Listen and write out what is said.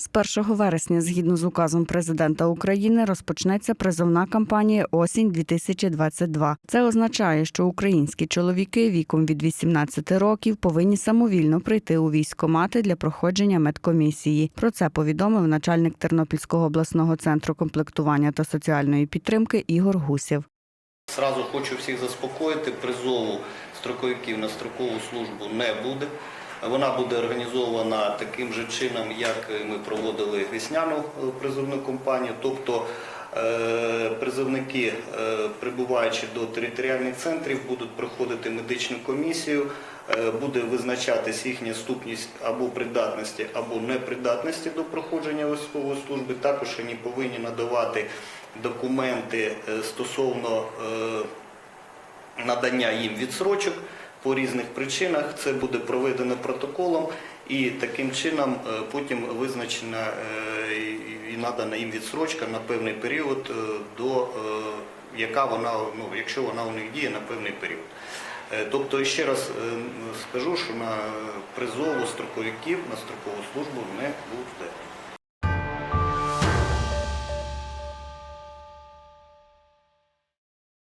З 1 вересня, згідно з указом президента України, розпочнеться призовна кампанія осінь 2022 Це означає, що українські чоловіки віком від 18 років повинні самовільно прийти у військкомати для проходження медкомісії. Про це повідомив начальник Тернопільського обласного центру комплектування та соціальної підтримки Ігор Гусєв. Зразу хочу всіх заспокоїти, призову строковиків на строкову службу не буде. Вона буде організована таким же чином, як ми проводили весняну е, призовну кампанію. Тобто е, призовники, е, прибуваючи до територіальних центрів, будуть проходити медичну комісію, буде визначатись їхня ступність або придатності, або непридатності до проходження військової служби. Також вони повинні надавати документи стосовно надання їм відсрочок по різних причинах. Це буде проведено протоколом і таким чином е, потім визначена е, і- надана їм відсрочка на певний період, е, до яка вона, ну, якщо вона у них діє на певний період. Тобто, ще раз скажу, що на призову строковиків на строкову службу не буде.